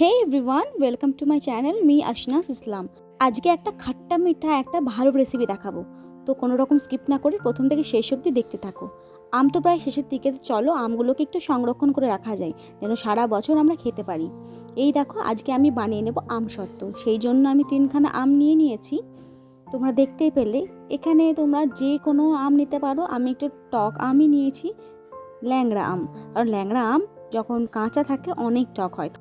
Hey everyone welcome to my channel me Ashnas Islam আজকে একটা খাট্টা মিঠা, একটা ভালো রেসিপি দেখাবো। তো কোনো রকম স্কিপ না করে প্রথম থেকে শেষ অবধি দেখতে থাকো। আম তো প্রায় শেষের দিকে চলো আমগুলোকে একটু সংরক্ষণ করে রাখা যায়, যেন সারা বছর আমরা খেতে পারি। এই দেখো, আজকে আমি বানিয়ে নেব আম সত্ত্ব সেই জন্য আমি তিনখানা আম নিয়ে নিয়েছি। তোমরা দেখতেই পেলে, এখানে তোমরা যে কোনো আম নিতে পারো। আমি একটু টক আমই নিয়েছি, ল্যাংড়া আম। কারণ ল্যাংড়া আম যখন কাঁচা থাকে, অনেক টক হয়।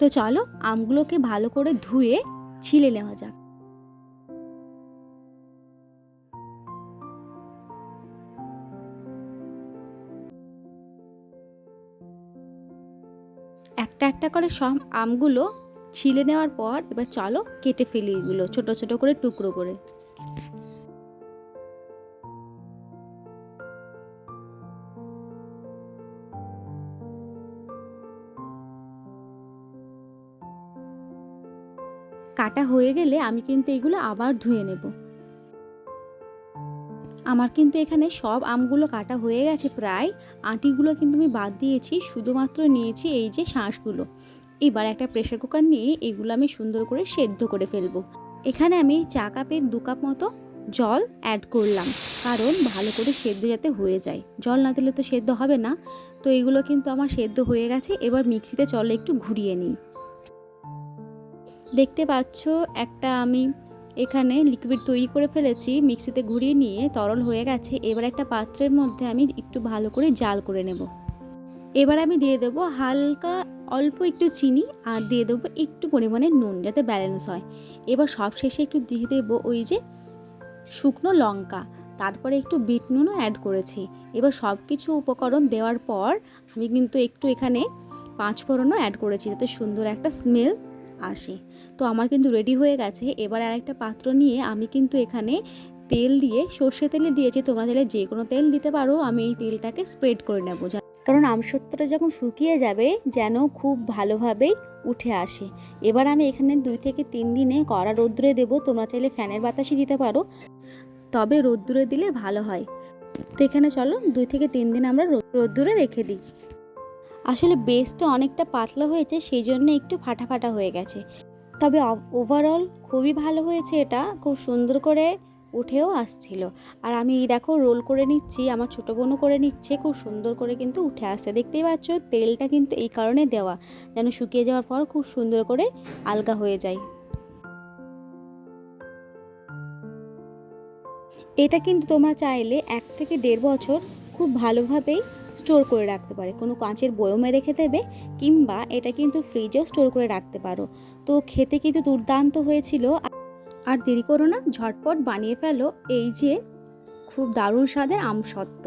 তো চলো আমগুলোকে ভালো করে ধুয়ে ছিলে নেওয়া যাক। একটা একটা করে সব আমগুলো ছিলে নেওয়ার পর এবার চলো কেটে ফেলি এগুলো ছোট ছোট করে টুকরো করে। কাটা হয়ে গেলে আমি কিন্তু এগুলো আবার ধুয়ে নেব। আমার কিন্তু এখানে সব আমগুলো কাটা হয়ে গেছে প্রায়। আটিগুলো কিন্তু আমি বাদ দিয়েছি, শুধুমাত্র নিয়েছি এই যে শাঁসগুলো। এবার একটা প্রেশার কুকার নিয়ে এগুলো আমি সুন্দর করে সেদ্ধ করে ফেলব। এখানে আমি চা কাপের দু কাপ মতো জল অ্যাড করলাম, কারণ ভালো করে সেদ্ধ যাতে হয়ে যায়। জল না দিলে তো সেদ্ধ হবে না। তো এগুলো কিন্তু আমার সেদ্ধ হয়ে গেছে, এবার মিক্সিতে চলে একটু ঘুরিয়ে নিই। দেখতে পাচ্ছ, একটা আমি এখানে লিকুইড তৈরি করে ফেলেছি, মিক্সিতে ঘুরিয়ে নিয়ে তরল হয়ে গেছে। এবার একটা পাত্রের মধ্যে আমি একটু ভালো করে জাল করে নেব। এবার আমি দিয়ে দেবো হালকা অল্প একটু চিনি আর দিয়ে দেবো একটু পরিমাণে নুন যাতে ব্যালেন্স হয়। এবার সব শেষে একটু দিয়ে দেবো ওই যে শুকনো লঙ্কা, তারপরে একটু বিট নুনও অ্যাড করেছি। এবার সব কিছু উপকরণ দেওয়ার পর আমি কিন্তু একটু এখানে পাঁচ ফোড়নও অ্যাড করেছি, যাতে সুন্দর একটা স্মেল আসে। তো আমার কিন্তু রেডি হয়ে গেছে। এবার আর একটা পাত্র নিয়ে আমি কিন্তু এখানে তেল দিয়ে সর্ষে তেলে দিয়েছি। তোমরা চাইলে যে কোনো তেল দিতে পারো। আমি এই তেলটাকে স্প্রেড করে নেব। কারণ আমসত্ত্বটা যখন শুকিয়ে যাবে, যেন খুব ভালোভাবেই উঠে আসে। এবার আমি এখানে দুই থেকে তিন দিনে কড়া রোদ্দুরে দেবো। তোমরা চাইলে ফ্যানের বাতাসই দিতে পারো। তবে রোদ্দুরে দিলে ভালো হয়। তো এখানে চলো, দুই থেকে তিন দিন আমরা রোদ্দুরে রেখে দিই। আসলে বেসটা অনেকটা পাতলা হয়েছে সেই জন্য একটু ফাটা ফাটা হয়ে গেছে। তবে ওভারঅল খুবই ভালো হয়েছে এটা, খুব সুন্দর করে উঠেও আসছিল। আর আমি এই দেখো রোল করে নিচ্ছি, আমার ছোটো বোনও করে নিচ্ছে, খুব সুন্দর করে কিন্তু উঠে আসছে। দেখতেই পাচ্ছ, তেলটা কিন্তু এই কারণে দেওয়া, যেন শুকিয়ে যাওয়ার পর খুব সুন্দর করে আলগা হয়ে যায়। এটা কিন্তু তোমরা চাইলে এক থেকে দেড় বছর খুব ভালোভাবেই স্টোর করে রাখতে পারে। কোনো কাঁচের বয়মে রেখে দেবে কিংবা এটা কিন্তু ফ্রিজেও স্টোর করে রাখতে পারো। তো খেতে কিন্তু দুর্দান্ত হয়েছিল। আর দেরি করো না, ঝটপট বানিয়ে ফেলো এই যে খুব দারুণ স্বাদের আম সত্ত্ব।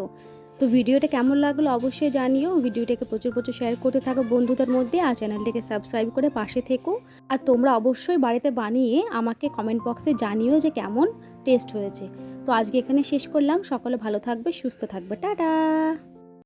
তো ভিডিওটা কেমন লাগল অবশ্যই জানিও। ভিডিওটাকে প্রচুর প্রচুর শেয়ার করতে থাকো বন্ধুদের মধ্যে আর চ্যানেলটাকে সাবস্ক্রাইব করে পাশে থেকো। আর তোমরা অবশ্যই বাড়িতে বানিয়ে আমাকে কমেন্ট বক্সে জানিও যে কেমন টেস্ট হয়েছে। তো আজকে এখানে শেষ করলাম। সকলে ভালো থাকবে, সুস্থ থাকবে। টাটা!